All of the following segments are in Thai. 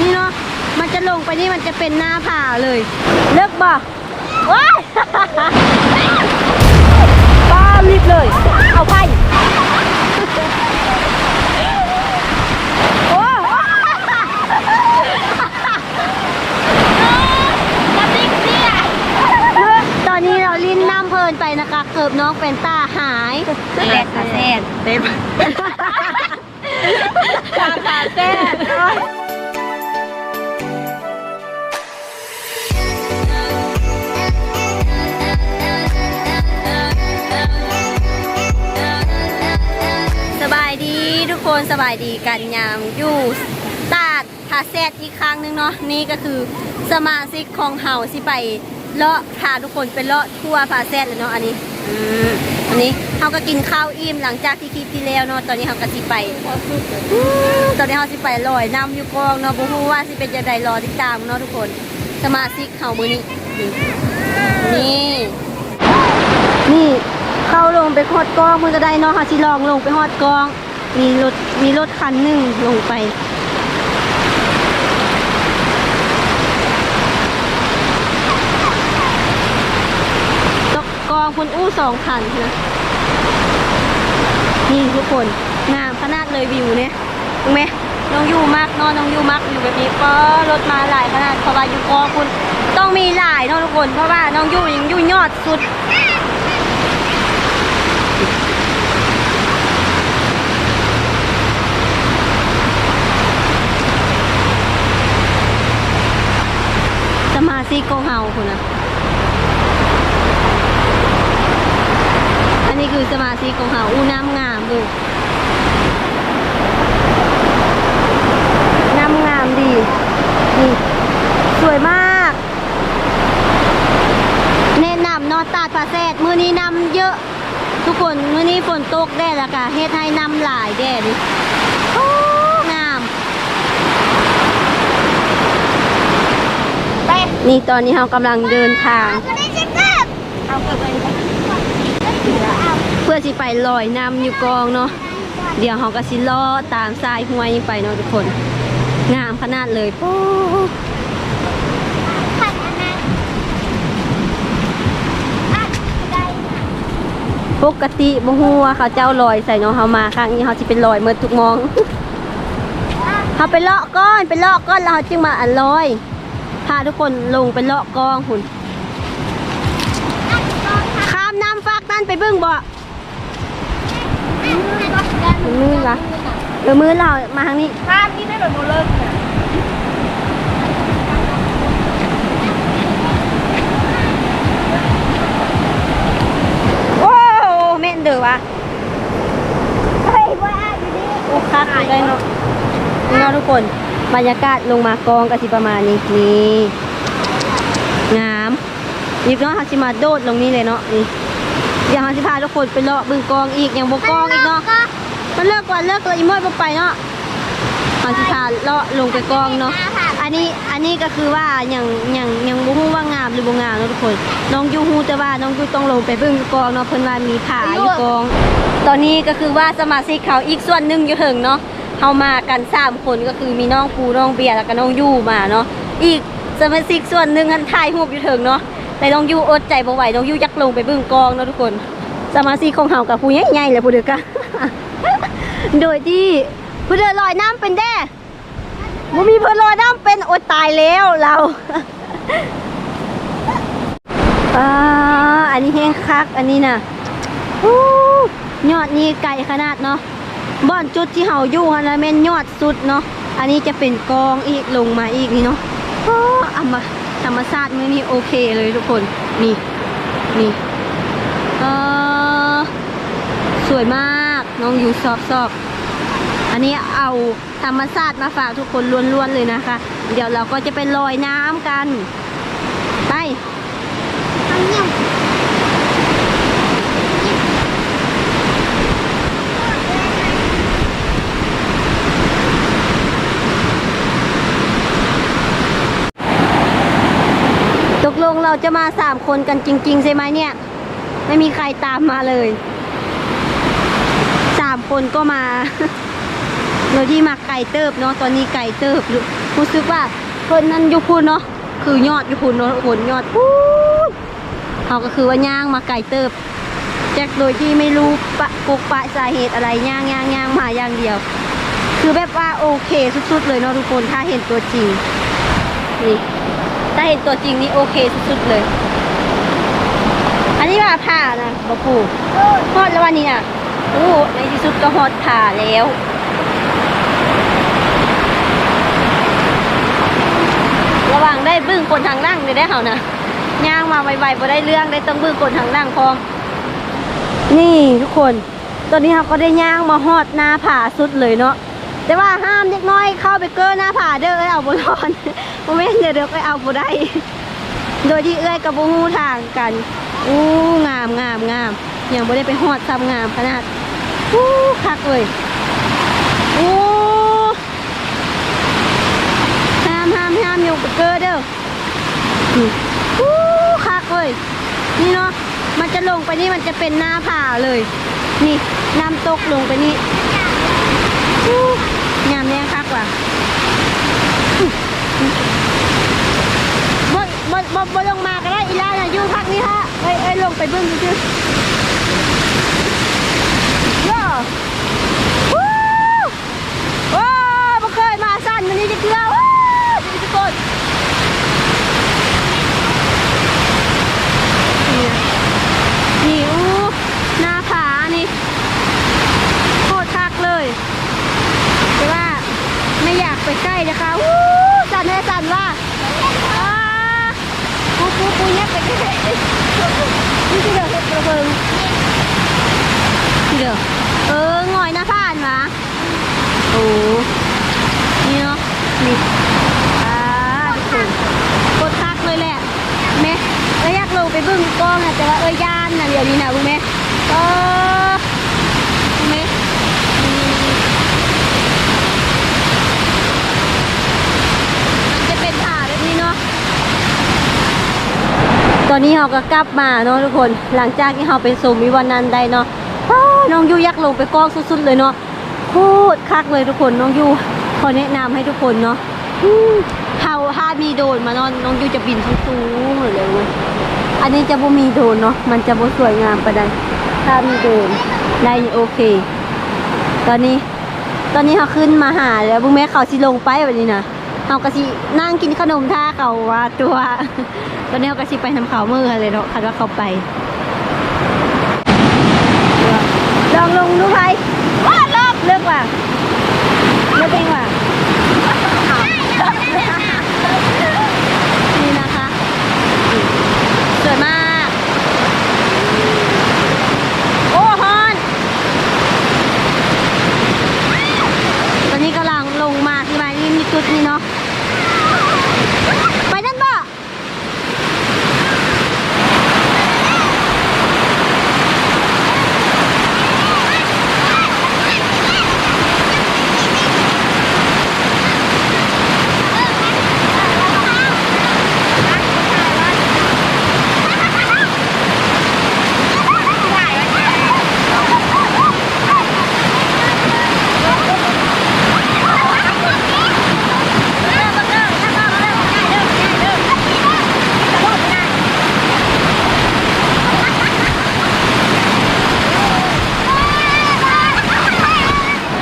นี่เนาะมันจะลงไปนี่มันจะเป็นหน้าผาเลยเลิกบ่ว้ายป้ารีบเลย เอาไปโอ้ตอนนี้เราลิ้นน้ำเพลินไปนะคะเกิบน้องเป็นตาหายแซ่บค่ะแซ่บเต็มตาตาแซ่บ คนสบายดีกันยามอยู่ตาดพาแซดอีกครั้งหนึงเนาะนี่ก็คือสมาชิกของเฮาสิไปเลาะพาทุกคนไปเลาะทั่วพาแซดเลยเนาะอันนี้อืมอันนี้เฮาก็กินข้าวอิ่มหลังจากที่คลิปที่แล้วเนาะตอนนี้เฮาก็สิไปอืมตอนนี้เขาสิไปลอยน้ำอยู่กองเนาะบ่ฮู้ว่าสิเป็นจังไดรอติดตามเนาะทุกคนสมาชิกเฮามื้อนี้นี่นี่เข้าลงไปฮอดกองมื้อก็ได้เนาะเฮาสิลองลงไปฮอดกอง มีรถมีรถคันหนึ่งลงไป ตกกองคุณอู้สองคันนะ นี่ทุกคน งามขนาดเลยวิวเนี่ยถูกไหมน้องอยู่มากนอะน้องอยู่มากอยู่แบบนี้ก็รถมาหลายขนาดเพราะว่าอยู่กอคุณต้องมีหลายเนอะทุกคน เพราะว่าน้องอยู่ยังอยู่ยอดสุด สมาชิกเฮาคุณนะอันนี้คือสมาชิกองเฮาอู้น้ำงามดูน้ำงามดีนี่สวยมาก แนะนำนอตาดปลาแซดมือนี้นำเยอะ ทุกคนมือนี้ฝนตกแดดล้วก็เฮ็ดให้นำหลายแดดดิโอ้งาม นี่ตอนนี้เรากำลังเดินทางเอาเกิดไปเพื่อสิไปลอยน้ำอยู่กองเนาะเดี๋ยวเราก็สิล่อตามสายห้วยนี้ไปเนาะทุกคน งามขนาดเลยโอ้ปกติบ่ฮู้ว่าเขาเจ้าลอยใส่เนาะเฮามาครั้งนี้เฮาสิเป็นลอยเมื่อทุกมองเฮาไปเลาะก้อนไปเลาะก้อนแล้วเฮาจึงมาอันลอยพาทุกคนลงไปเลาะกองหุ่นข้ามน้ำฟากนั่นไปเบิ่งบ่มือละเออมือเรามาทางนี้ข้ามนี่ได้แบบโมเลิกเนี่ยโอ้แม่นเด้อวะเฮ้ยว่าอยู่นี่โอ้คักอยู่ได้เนาะนี่เนาะทุกคน บรรยากาศลงมากองก็สิประมาณนี้นี่งามอีกเนาะฮาสิมาโดดลงนี้เลยเนาะนี่เดี๋ยวเฮาสิพาทุกคนไปเลาะบึงกองอีกอยังบ่กองอีกเนาะมันเลิกก่อนเลิกเลยอีมอยไปเนาะฮาสิพาเลาะลงไปกองเนาะอันนี้อันนี้ก็คือว่าอยังอยังอยังบ่ฮู้ว่างามหรือบ่งามเนาะทุกคน น้องยูฮูแต่ว่าน้องยูต้องลงไปบิ่งกองเนาะเพิ่นว่ามีผาอยู่กอง ตอนนี้ก็คือว่าสมาชิกเขาอีกส่วนหนึ่งอยู่เถิงเนาะ เฮามากันสามคนก็คือมีน้องปูน้องเบียร์แล้วก็น้องยูมาเนาะอีกสมาชิกส่วนหนึ่งหันถ่ายรูปอยู่ถิงเนาะแต่น้องยูอดใจบ่ไหวน้องยูอยักลงไปเบิ่งกองเนาะทุกคนสมาชิกของเฮากับผู้ใหญ่ๆเลยผู้เดือกะโดยที่ผู้เดือลอยน้ำเป็นแด้บ่มีเพื่อนรอน้ำเป็นอดตายแล้วเราอ่าอันนี้แห้งคักอันนี้น่ะอู้ยอดนี่ไกลขนาดเนาะ บ่อนจุดที่เฮาอยู่ฮะนะแม่นยอดสุดเนาะอันนี้จะเป็นกองอีกลงมาอีกนี่เนาะอ้อามาธรรมชาติมื้อนี้โอเคเลยทุกคนนี่นี่เออสวยมากน้องอยู่ซอบซอบอันนี้เอาธรรมชาติมาฝากทุกคนล้วนๆเลยนะคะ เดี๋ยวเราก็จะไปลอยน้ำกัน ไป ตกลงเรา จะมาสามคนกันจริง ๆ ใช่ไหมเนี่ย ไม่มีใครตามมาเลยสามคนก็มาโดยที่มาไก่เติบเนาะตอนนี้ไก่เติบรู้สึกว่าเพิ่นนั้นยู่พูนเนาะคือยอดยู่พูนเนาะผลยอดพูนเขาก็คือว่าย่างมาไก่เติบแจ็คโดยที่ไม่รู้ปะปุกปะสาเหตุอะไรย่างย่างย่างมาอย่างเดียว คือแบบว่าโอเคสุดๆเลยเนาะทุกคนถ้าเห็นตัวจริงนี่ ถ้าเห็นตัวจริงนี่โอเคสุดๆเลย อันนี้ว่าผ่านะบอปูฮอดแล้ววันนี้น่ะโอ้ในที่สุดก็ฮอดผ่าแล้วระว่างได้บึ้งคนทางนั่งเลยได้เห่านะย่างมาไวๆพอได้เรื่องได้ต้องบึ้งคนทางนั่งพร้อมนี่ทุกคน ตอนนี้เราก็ได้ย่างมาฮอดหน้าผาสุดเลยเนาะ แต่ว่าห้ามเด็กน้อยเข้าไปเกินหน้าผาเด้อเอ้ยเอาบุรอนโมเมนต์เดี๋ยวเดี๋ยวไปเอาบุได้ โดยที่เอ้ยกับบูฮูทางกันอู้งามงามงามอยังบ่ได้ไปฮอดซ้ำงามขนาดอู้คักเลยอู้ห้ามห้ามห้ามอยู่กับเกอเด้ออู้คักเลยนี่เนาะมันจะลงไปนี่มันจะเป็นหน้าผาเลย นี่น้ำตกลงไปนี่ ยามแรงคักว่ะบ่บ่บ่บ่ลงมาก็ได้อีล่าน่ะอยู่พักนี้ฮะเอ้ยเอ้ยลงไปเบิ่งดูซิย่อวู้ว้าวบ่เคยมาสั้นมันนี่จะเกลือว้าวดูทุกคนนี่นะนี่อู้หน้าผานี่โคตรคักเลย แต่ว่าไม่อยากไปใกล้นะคะวู้สั่นเลยสั่นว่าอ้าปูปูปูเนี้ยไปใกล้ๆนี่ที่เดือดเห็ดกระเบิงที่เดือดเออหงอยหน้าผ่านมาโอ้นี่เนาะนี่อ่าทุกคนกดทักเลยแหละแม่เอ้ยอยากลงไปเบึ้งกล้องอะแต่ว่าเอ้ยย่านนะเดี๋ยวนี้นะบุ้งแม่เออบุ้งแม่อืม มันจะเป็นผ่าแบบนี้เนาะ ตอ นี้เราก็กลับมาเนาะทุกคน หลังจากที่เราไปสูมวิวันนันได้เนาะน้องยูยักลงไปกองสุดๆเลยเนาะโคตรคักเลยทุกคนน้องยูขอแนะนำให้ทุกคนเนาะเฮาถ้ามีโดนมาเนาะน้องยูจะบินสูงๆเลยเว้ยอันนี้จะบ่มีโดนเนาะมันจะบ่สวยงามปานใดถ้ามีโดนได้โอเค ตอนนี้ ตอนนี้เขาขึ้นมาหาแล้วบุ้งแม่เขาสิลงไปแบบนี้นะ เฮากะสินั่งกินขนมท่าเขาว่าตัวตอนนี้เฮากะสิไปทำเขามือเลยเนาะคันว่าเขาไปลองลงดูไปว้าลอกเลือกว่าเลือกเองว่านี่นะคะสวยมาก โอ้ฮอน ตอนนี้กำลังลงมาที่มานี่มีจุดนี้เนาะ ไปนั่นบ่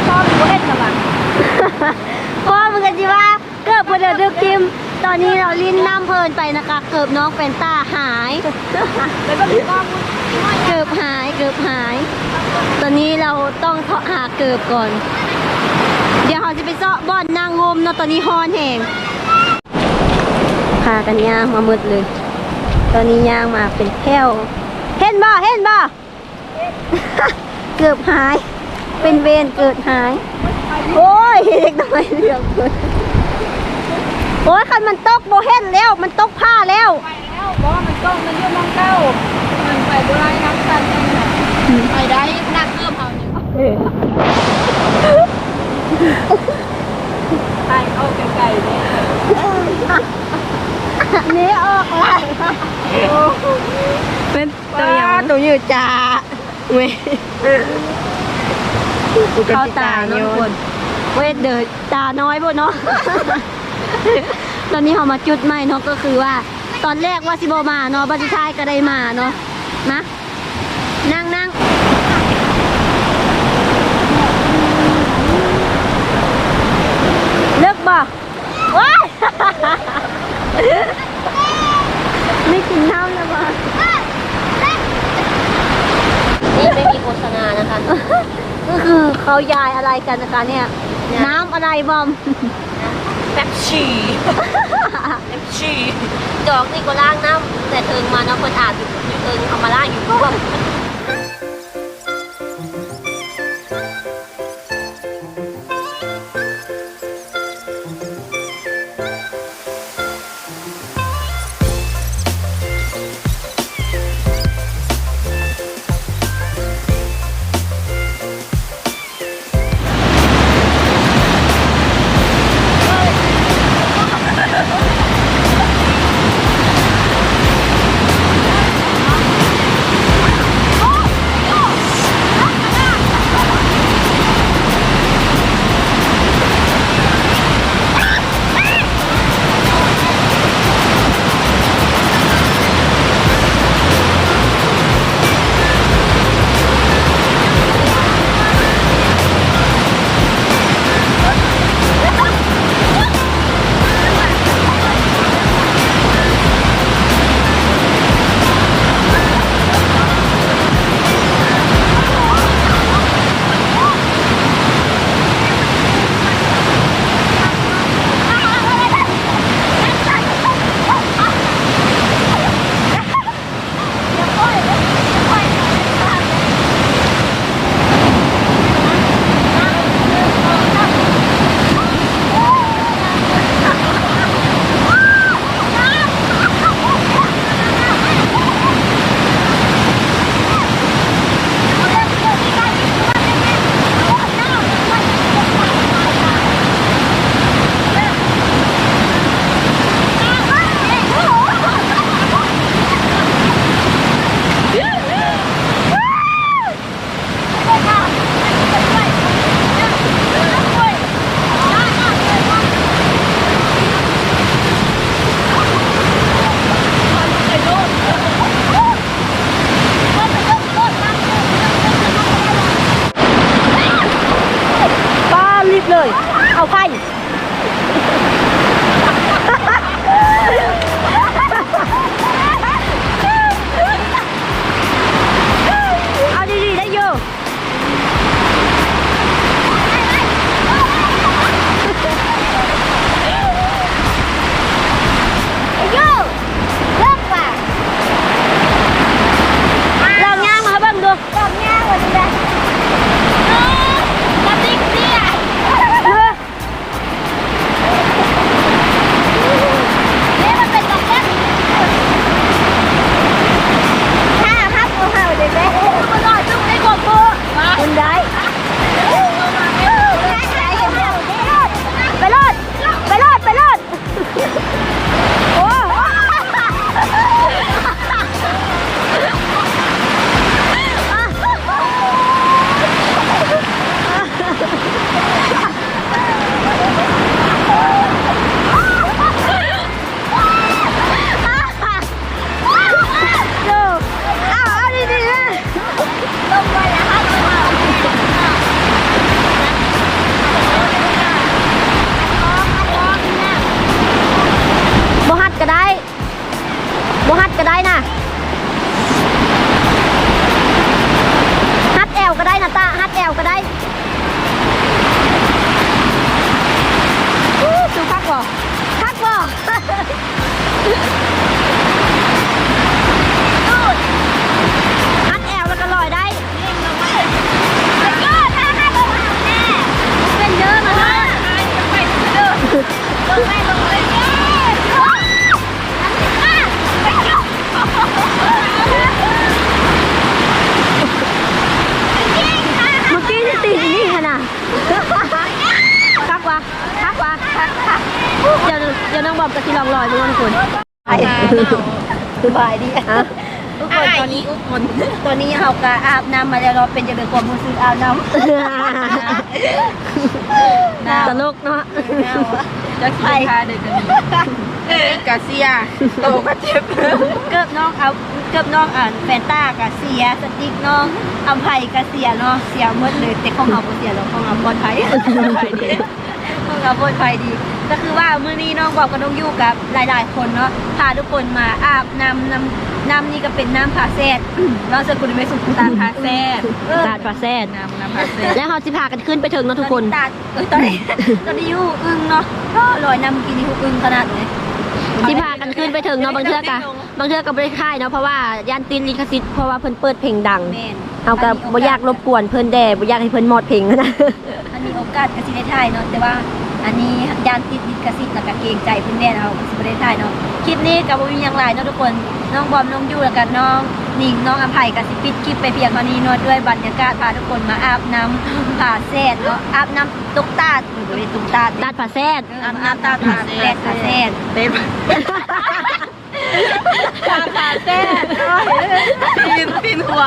พ่อมึงเล่นกับพ่อมึงกันจิว่าเกิดพอเดือดดึกคิม ตอนนี้เราลิ้นน้ำเพลินไป นะคะเกิบน้องแฟนตาหาย แล้วก็มีกล้องเกิบหายเกิบหาย ตอนนี้เราต้องเทาะหาเกิบก่อน เดี๋ยวเขาจะไปเซาะบ่อนนางงมเนาะตอนนี้ฮอนแหงพากันย่างมามืดเลย ตอนนี้ย่างมาเป็นแถวเห็นบ่เห็นบ่เกือบหาย เป็นเวรเกิดหาย โอ้ยเด็กน้อยเรื่องเลย โอ้ยคันมันตกโบเห็นแล้ว มันตกผ้าแล้วไปแล้วบอกว่ามันกล้องมันเยอะมองเก้ามันไปโบราณน้ำกันเองน่ะไปได้หนักเพิ่มเขาเนี่ยไปเอาไกลๆเนี่ยเนี้ออกเลยเป็นตัวอย่างตัวยืดจ้าเว้ยเข้าตาเนาะทุกคนโคเวทเดินตาน้อยบ่เนาะ ตอนนี้เรามาจุดใหม่เนาะก็คือว่า ตอนแรกว่าสิบมาเนาะบัดสุดท้ายก็ได้มาเนาะมานั่งนั่งเลิกบ่ว้ายไม่กินน้ำแล้วบ่นี่ไม่มีโฆษณานะคะ ก็คือเขายายอะไรกันนะคะเนี่ย น้ำอะไรบอมแป๊บชีแป๊บชีดอกนี่ก็ล่างน้ำแต่เทิงมาเนาะคนอานอยู่อยู่เทิงเอามาล่างอยู่ก็ บอมกับที่ลองลอยดูนะคุณไปสบายดีฮะทุกคนตอนนี้ทุกคนตอนนี้เราก็อาบน้ำมาแล้วเราะเป็นจะเป็นความรู้สึกอาบน้ำตลกเนาะจะใครเด็กกันกาเซียโตก็เจ็บเกิบน้องเอาเกิบน้องอ่านแฟนต้ากับเสียสติ๊กน้องอัมไพกับเสียเนาะเสียหมดเลยแต่ของเราบ่เสียหรอกของเราปลอดภัยของเราปลอดภัยดี ก็คือว่ามื้อนี้น้องบอกกับน้องยู่กับหลาย ๆ คนเนาะพาทุกคนมาอาบน้ำน้ำน้ำนี่ก็เป็นน้ำผาแซดน้องสกุลไม่สุขตาผาแซดเออตาดปลาแซดน้ำน้ำพาเซ่แล้วเขาสิพากันขึ้นไปถึงเนาะทุกคนตาเอ้ยตอนนี้ตอนนี้ยู่อึ้งเนาะก็ลอยน้ำกินนี่ฮู้อึ้งขนาดเลยสิพากันขึ้นไปถึงเนาะบางเทื่อกะบางเทื่อก็บ่ได้ค่ายเนาะเพราะว่าย่านตินลิขสิทธิ์เพราะว่าเพิ่นเปิดเพลงดังแม่นเอาก็บ่อยากรบกวนเพิ่นแด่บ่อยากให้เพิ่นหมดเพลงนะ อันนี้โอกาสก็สิได้ถ่ายเนาะแต่ว่า อันนี้ยานติดลิขสิทธิ์แล้วก็เกรงใจเพิ่นแน่เอาก็สิบ่ได้ถ่ายเนาะคลิปนี้ก็บ่มีหยังหลายเนาะทุกคนน้องบอมน้องยู่แล้วก็น้องหนิงน้องอภัยก็สิปิดคลิปไปเพียงเท่านี้เนาะด้วยบรรยากาศพาทุกคนมาอาบน้ำผาแซดเนาะอาบน้ำตุกตาดหรือบ่ได้ตุกตาดตาดปลาแซดอาบน้ำตาดผาแซดผาแซดเต็ม ตาพาเซ่ปีนปีนหัว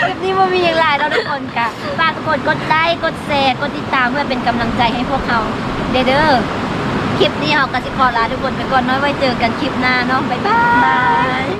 คลิปนี้บ่มีอย่างไรเราทุกคนกะฝากกดกดไลค์กดแชร์กดติดตามเพื่อเป็นกำลังใจให้พวกเขาเด้อเด้อคลิปนี้เราก็สิขอลาทุกคนไปก่อนเน้อยไว้เจอกันคลิปหน้าเนาะบ๊ายบาย